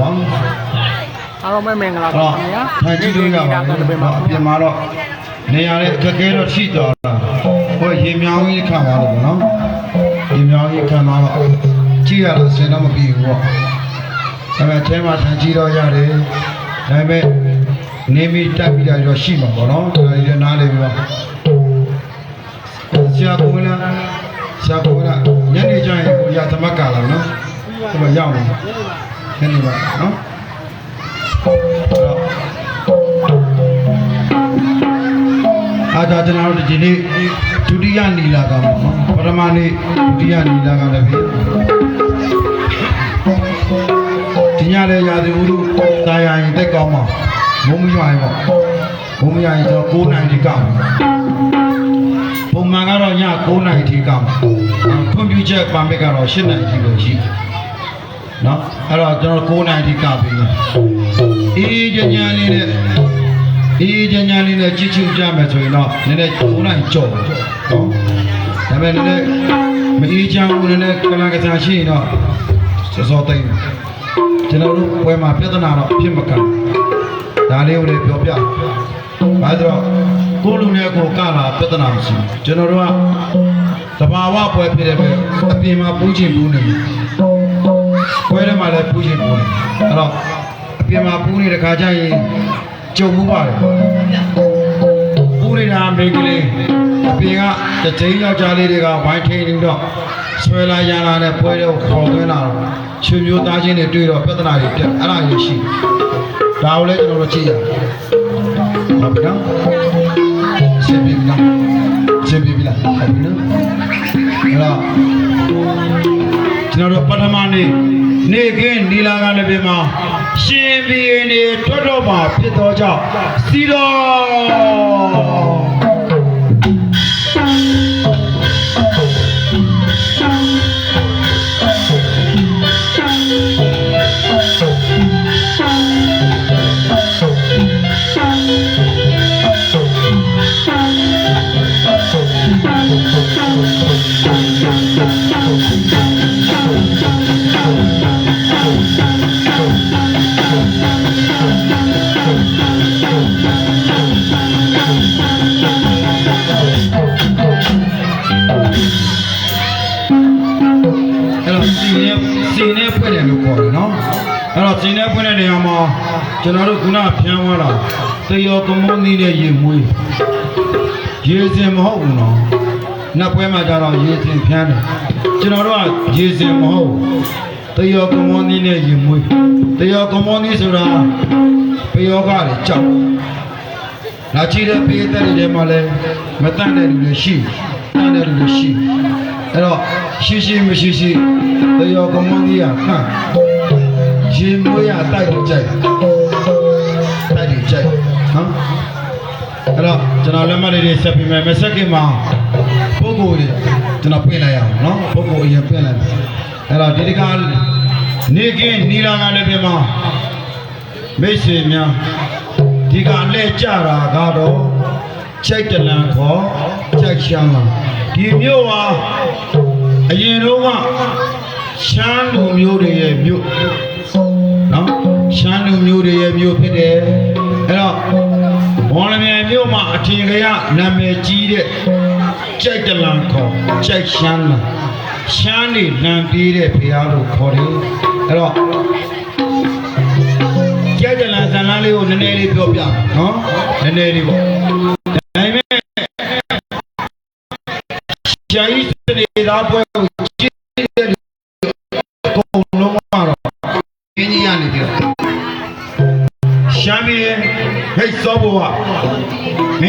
ပါအားလုံးပဲမင်္ဂလာအဲ့ပါတော့ခင်ဗျာထိုင်ကြည့်လို့ရပါကဘူးတပင်ပါအပြင်မှာတော့နေရာလေးအခက်အခဲတော့ရှိတော့တာဟိုရေမြောင်းကြီးခံပါလို့ပေါ့နော်ရေမြောင်းကြီးခံပါတော့ကြည့်ရတော့စင်တော့မပြီးဘူးပေါ့ဒါပေမဲ့အဲမှာထိုင်ကြည့်တော့ရတယ်ဒါပေမဲ့နေမီတက်ပြီးတော့ရှိမှာပေါ့နော်ဒါကြီးလည်းနားလေပြီးတော့ဆရာကဝင်လာဆ ဒီမှာရောက်နေညနေပါနော်အဲ့တော့အားဒါကျွန်တော်တို့ဒီနေ့ဒုတိယနီလာကပေါ့နော်ပထမနေ့ဒုတိယနီလာကလည်းပြီဒီညလည်းရာသီဥတုတာယာရင်တက်ကောင်းမှာမုံမရွာရင်ပေါ့မုံမရွာရင်တော့9နိုင်ဒီကောင်းပုံမှန်ကတော့ည9နိုင်ဒီကောင်းကွန်ပျူတာပါမစ်ကတော့10နိုင်ဒီလို့ရှိ နော်အဲ့တော့ကျွန်တော်9နိုင်ဒီကောင်းပြီအေးကြညာလေးနဲ့အေးချမ်းချမ်းလေးနဲ့ကြည့်ချူကြမယ်ဆိုရင်တော့နည်းနည်း9နိုင်ကြော်တယ်နော်ဒါပေမဲ့နည်းနည်းမအေးချမ်းဘူးနည်းနည်းကလန်ကစားရှိရင်တော့စောစောသိမ့်တယ်ကျွန်တော်တို့ပွဲမှာပြဿနာတော့ဖြစ်မကန်ဒါလေးကိုလည်းပြောပြဘာလို့ကိုလူနဲ့ကိုကလာပြဿနာမရှိဘူးကျွန်တော်တို့ကတဘာဝပွဲဖြစ်တဲ့ပဲအပြင်မှာပူးချင်ပူးနေတယ် ပွဲထဲမှာလည်းပူးချင်ပူးနေတယ်အဲ့တော့အပြင်မှာပူးနေတဲ့ခါကျရင်ကြုံမှုပါတယ်ပူးနေတာမိန်းကလေးအပြင်ကတတိယယောက်ျားလေးတွေကဝိုင်းထိန်နေတော့ဆွဲလာရလာနဲ့ပွဲတော့ခေါ်သွင်းလာတော့ချွေမျိုးသားချင်းတွေတွေ့တော့ပြဿနာတွေတက်အဲ့ဒါကြီးရှိဒါကိုလည်းကျွန်တော်တို့ကြည့်ရအောင်ဟုတ်ပြီနော်ရှင်းပြီလားရှင်းပြီလားဟုတ်ပြီနော်အဲ့တော့ကျွန်တော်တို့ပထမနေ့ နေ့ကင်းနီလာကလည်းပြင်မှာရှင်ဘီရင်နေထွက်တော့မှာဖြစ်တော့ကြောင့်စီတော် စီနေဖွင့်တယ်လို့ခေါ်တယ်နော်အဲ့တော့စီနေဖွင့်တဲ့နေရာမှာကျွန်တော်တို့ခုနဖြန်းသွားတာတယောကမုန်းနေတဲ့ရေမွေးရေစင်မဟုတ်ဘူးနော်နတ်ပွဲမှာကျတော့ရေစင်ဖြန်းတယ်ကျွန်တော်တို့ကရေစင်မဟုတ်တယောကမုန်းနေတဲ့ရေမွေးတယောကမုန်းနေဆိုတာပယောဂတွေကြောက်လာကြည့်တဲ့ပေးတဲ့တွေထဲမှာလည်းမတန့်တဲ့လူတွေရှိတန့်တဲ့လူတွေရှိ အဲ့တော့ရှိရှိမရှိရှိတယောကမွန်ကြီးကဟမ်ရှင်မွေးရတိုက်ကြကြိုက်တိုက်ကြကြိုက်နော်အဲ့တော့ကျွန်တော်လက်မှတ်လေးတွေဆက်ပြီးမယ်မဆက်ကင်မှာပုဂ္ဂိုလ်တွေကျွန်တော်ပြင်လိုက်ရအောင်နော်ပုဂ္ဂိုလ်အရင်ပြင်လိုက်မယ်အဲ့တော့ဒီတခါနေကင်းနီလာကလည်းပြင်မှာမိတ်ဆွေများဒီကလဲကြတာကတော့ ချိတ်တလန်ခေါ်ချိတ်ရှမ်းလာဒီမြို့ဟာအရင်တော့ကရှမ်းလူမျိုးတွေရဲ့မြို့နော်ရှမ်းလူမျိုးတွေရဲ့မြို့ဖြစ်တယ်အဲ့တော့ဘောလမြိုင်မြို့မှာအထင်ကရနာမည်ကြီးတဲ့ချိတ်တလန်ခေါ်ချိတ်ရှမ်းလာရှမ်းနေလံပြေးတဲ့ဘုရားလို့ခေါ်တယ်အဲ့တော့ကြက်ကြလန်ဇန်လန်းလေးကိုနည်းနည်းလေးပြောပြနော်နည်းနည်းလေးပေါ့ ရှားဤစနေသားပွဲကိုကြည့်တဲ့လူအကုန်လုံးကတော့ပြင်းကြီးရနေပြီရှားပြီးဟဲ့စောဘောကမင်း